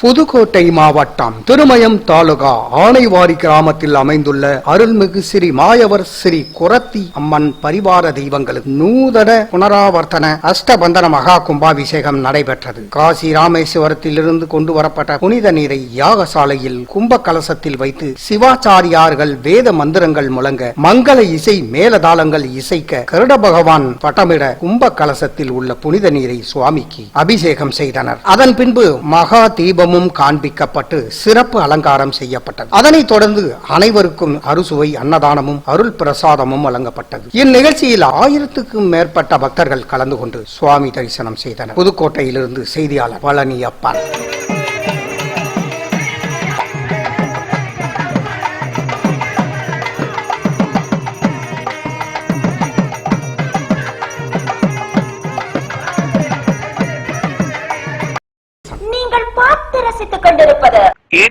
புதுக்கோட்டை மாவட்டம் திருமயம் தாலுகா ஆனைவாரி கிராமத்தில் அமைந்துள்ள அருள்மிகு ஸ்ரீ மாயவர் ஸ்ரீ குரத்தி அம்மன் பரிவார தெய்வங்களுக்கு நூதன புனராவர்த்தன அஷ்டபந்தன மகா கும்பாபிஷேகம் நடைபெற்றது. காசி ராமேஸ்வரத்திலிருந்து கொண்டு வரப்பட்ட புனித நீரை யாகசாலையில் கும்ப கலசத்தில் வைத்து சிவாச்சாரியார்கள் வேத மந்திரங்கள் முழங்க மங்கள இசை மேலதாளங்கள் இசைக்க கருட பகவான் பட்டமிட கும்ப கலசத்தில் உள்ள புனித நீரை சுவாமிக்கு அபிஷேகம் செய்தனர். அதன் பின்பு மகா தீபமும் காண்பிக்கப்பட்டு சிறப்பு அலங்காரம் செய்யப்பட்டது. அதனைத் தொடர்ந்து அனைவருக்கும் அறுசுவை அன்னதானமும் அருள் பிரசாதமும் வழங்கப்பட்டது. இந்நிகழ்ச்சியில் ஆயிரத்துக்கும் மேற்பட்ட பக்தர்கள் கலந்து கொண்டு சுவாமி தரிசனம் செய்தனர். புதுக்கோட்டையிலிருந்து செய்தியாளர் Palani